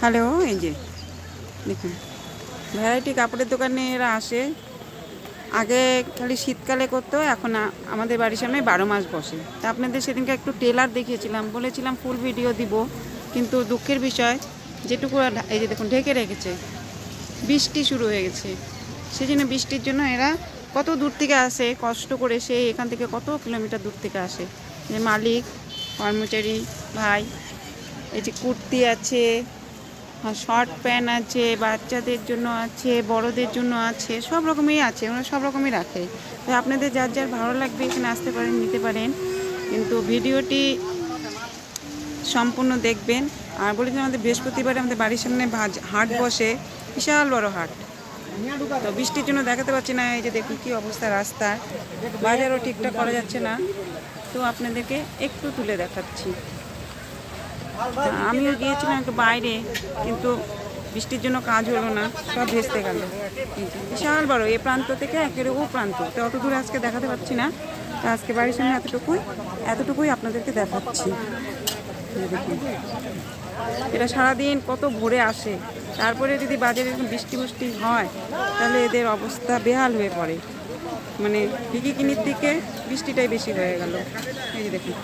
Hello, এই যে, দেখুন। ভ্যারাইটি কাপড়ের দোকানে এরা আসে। আগে খালি শীতকালে করতো, এখন আমাদের বাড়ির সামনে বারো মাস বসে। তা আপনাদের সেদিনকে একটু টেলার দেখিয়েছিলাম, বলেছিলাম ফুল ভিডিও দিব। কিন্তু দুঃখের বিষয়, যেটুকু এই যে দেখুন, ঢেকে রেখেছে। বৃষ্টি শুরু হয়ে গেছে। সেই জন্য বৃষ্টির জন্য এরা কত দূর থেকে আসে, কষ্ট করে সে এখান থেকে কত কিলোমিটার দূর থেকে আসে। যে মালিক, কর্মচারী, ভাই এই যে কুর্তি আছে শর্ট প্যান্ট আছে, বাচ্চাদের জন্য আছে, বড়দের জন্য আছে, সব রকমই আছে ওরা সব রকমই রাখে। তো আপনাদের যার যার ভালো লাগবে এখানে আসতে পারেন, নিতে পারেন। কিন্তু ভিডিওটি সম্পূর্ণ দেখবেন। আর বলেছিলাম আমাদের বৃহস্পতিবারে আমাদের বাড়ির সামনে ভাজ- হাট বসে, বিশাল বড় হাট। তো বৃষ্টির জন্য দেখাতে পারছি না, এই যে দেখুন কী অবস্থা রাস্তার বাজারও ঠিকঠাক করা যাচ্ছে না। তো আপনাদেরকে একটু তুলে দেখাচ্ছি। আমিও গিয়েছিলাম একটু বাইরে, কিন্তু বৃষ্টির জন্য কাজ হলো না, সব ভেস্তে গেল। বিশাল বড়, এ প্রান্ত থেকে একের ও প্রান্ত। তো অত দূরে আজকে দেখাতে পারছি না, তো আজকে বাড়ির সামনে এতটুকুই এতটুকুই আপনাদেরকে দেখাচ্ছি। এটা সারাদিন কত ভোরে আসে, তারপরে যদি বাজারে বৃষ্টি বৃষ্টি হয়, তাহলে এদের অবস্থা বেহাল হয়ে পড়ে। মানে কিনির দিকে বৃষ্টিটাই বেশি হয়ে গেল। এই যে দেখুন,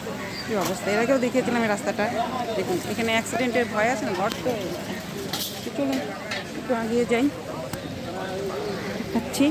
কী অবস্থা। এর আগেও দেখিয়েছিলাম এই রাস্তাটা। দেখুন, এখানে অ্যাক্সিডেন্টের ভয় আছে না? ঘর তো চলুন, একটু আগিয়ে যাই। খাচ্ছি